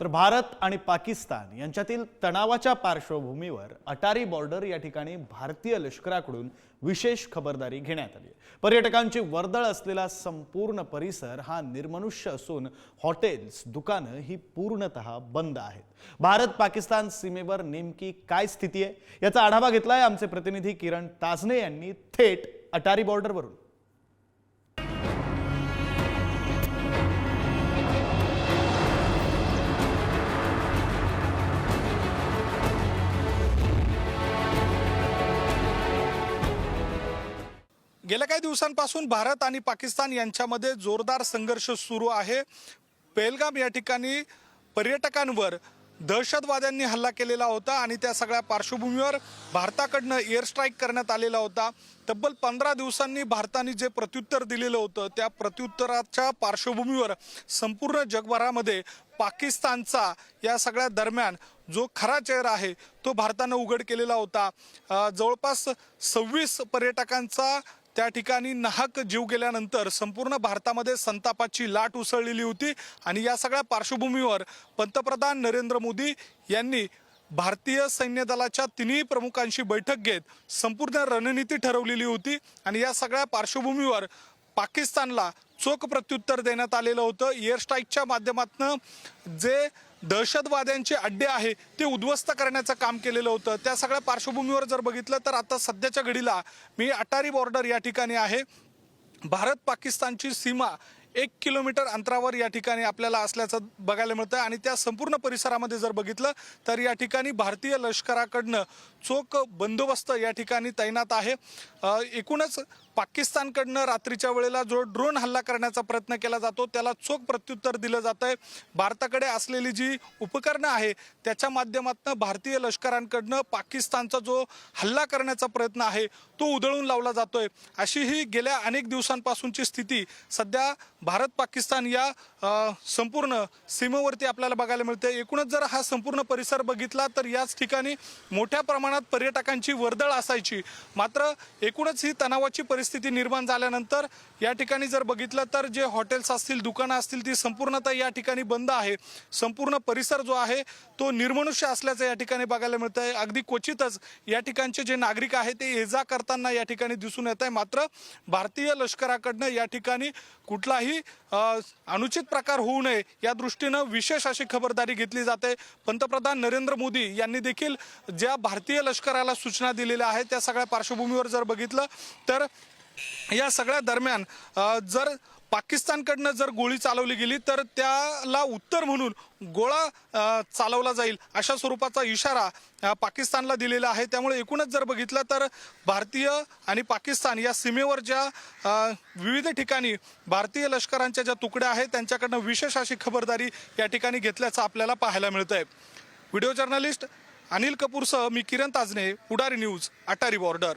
तर भारत आणि पाकिस्तान यांच्यातील तणावाच्या पार्श्वभूमीवर अटारी बॉर्डर या ठिकाणी भारतीय लष्कराकडून विशेष खबरदारी घेण्यात आली पर्यटकांची वर्दळ असलेला संपूर्ण परिसर हा निर्मनुष्य असून हॉटेल्स दुकानं ही पूर्णतः बंद आहेत. भारत पाकिस्तान सीमेवर नेमकी काय स्थिती आहे याचा आढावा घेतलाय आमचे प्रतिनिधी किरण ताजने यांनी थेट अटारी बॉर्डरवरून. गेल्या काही दिवसांपासून भारत आणि पाकिस्तान यांच्यामध्ये जोरदार संघर्ष सुरू आहे. पेलगाम या ठिकाणी पर्यटकांवर दहशतवाद्यांनी हल्ला केलेला होता आणि त्या सगळ्या पार्श्वभूमीवर भारताकडनं एअर स्ट्राईक करण्यात आलेला होता. तब्बल पंधरा दिवसांनी भारताने जे प्रत्युत्तर दिलेलं होतं त्या प्रत्युत्तराच्या पार्श्वभूमीवर संपूर्ण जगभरामध्ये पाकिस्तानचा या सगळ्या दरम्यान जो खरा चेहरा आहे तो भारतानं उघड केलेला होता. जवळपास सव्वीस पर्यटकांचा त्या ठिकाणी नाहक जीव गेल्यानंतर संपूर्ण भारतामध्ये संतापाची लाट उसळलेली होती आणि या सगळ्या पार्श्वभूमीवर पंतप्रधान नरेंद्र मोदी यांनी भारतीय सैन्य दलाच्या तिन्ही प्रमुखांशी बैठक घेत संपूर्ण रणनीती ठरवलेली होती आणि या सगळ्या पार्श्वभूमीवर पाकिस्तानला चोख प्रत्युत्तर देण्यात आलेलं होतं. एअर स्ट्राईकच्या माध्यमातून जे दहशतवाद्यांचे अड्डे आहे ते उद्ध्वस्त करण्याचं काम केलेलं होतं. त्या सगळ्या पार्श्वभूमीवर जर बघितलं तर आता सध्याच्या घडीला मी अटारी बॉर्डर या ठिकाणी आहे. भारत पाकिस्तानची सीमा एक किलोमीटर अंतरावर या ठिकाणी आपल्याला असल्याचं बघायला मिळतं आणि त्या संपूर्ण परिसरामध्ये जर बघितलं तर या ठिकाणी भारतीय लष्कराकडनं चोख बंदोबस्त या ठिकाणी तैनात आहे. एकूणच पाकिस्तानकडनं रात्रीच्या वेळेला जो ड्रोन हल्ला करण्याचा प्रयत्न केला जातो त्याला चोख प्रत्युत्तर दिलं जातं आहे भारताकडे असलेली जी उपकरणं आहे त्याच्या माध्यमातून भारतीय लष्करांकडनं पाकिस्तानचा जो हल्ला करण्याचा प्रयत्न आहे तो उधळून लावला जातोय. अशी ही गेल्या अनेक दिवसांपासूनची स्थिती सध्या भारत पाकिस्तान या संपूर्ण सीमेवरती आपल्याला बघायला मिळते एकूणच जर हा संपूर्ण परिसर बघितला तर याच ठिकाणी मोठ्या प्रमाणात पर्यटकांची वर्दळ असायची. मात्र एकूणच ही तणावाची परिस्थिती निर्माण झाल्यानंतर या ठिकाणी जर बघितलं तर जे हॉटेल्स असतील दुकानं असतील ती संपूर्णतः या ठिकाणी बंद आहे. संपूर्ण परिसर जो आहे तो निर्मनुष्य असल्याचं या ठिकाणी बघायला मिळतं आहे अगदी क्वचितच या ठिकाणचे जे नागरिक आहे ते ये जा करताना या ठिकाणी दिसून येत आहे. मात्र भारतीय लष्कराकडनं या ठिकाणी कुठलाही अनुचित प्रकार होऊ नये या दृष्टीनं विशेष अशी खबरदारी घेतली जाते. पंतप्रधान नरेंद्र मोदी यांनी देखील ज्या भारतीय लष्कराला सूचना दिलेल्या आहेत त्या सगळ्या पार्श्वभूमीवर जर बघितलं तर या सगळ्या दरम्यान जर पाकिस्तानकडनं जर गोळी चालवली गेली तर त्याला उत्तर म्हणून गोळा चालवला जाईल अशा स्वरूपाचा इशारा पाकिस्तानला दिलेला आहे. त्यामुळे एकूणच जर बघितलं तर भारतीय आणि पाकिस्तान या सीमेवर ज्या विविध ठिकाणी भारतीय लष्करांच्या ज्या तुकड्या आहेत त्यांच्याकडनं विशेष अशी खबरदारी या ठिकाणी घेतल्याचं आपल्याला पाहायला मिळत आहे व्हिडिओ जर्नलिस्ट अनिल कपूरसह मी किरण ताजने पुढारी न्यूज अटारी बॉर्डर.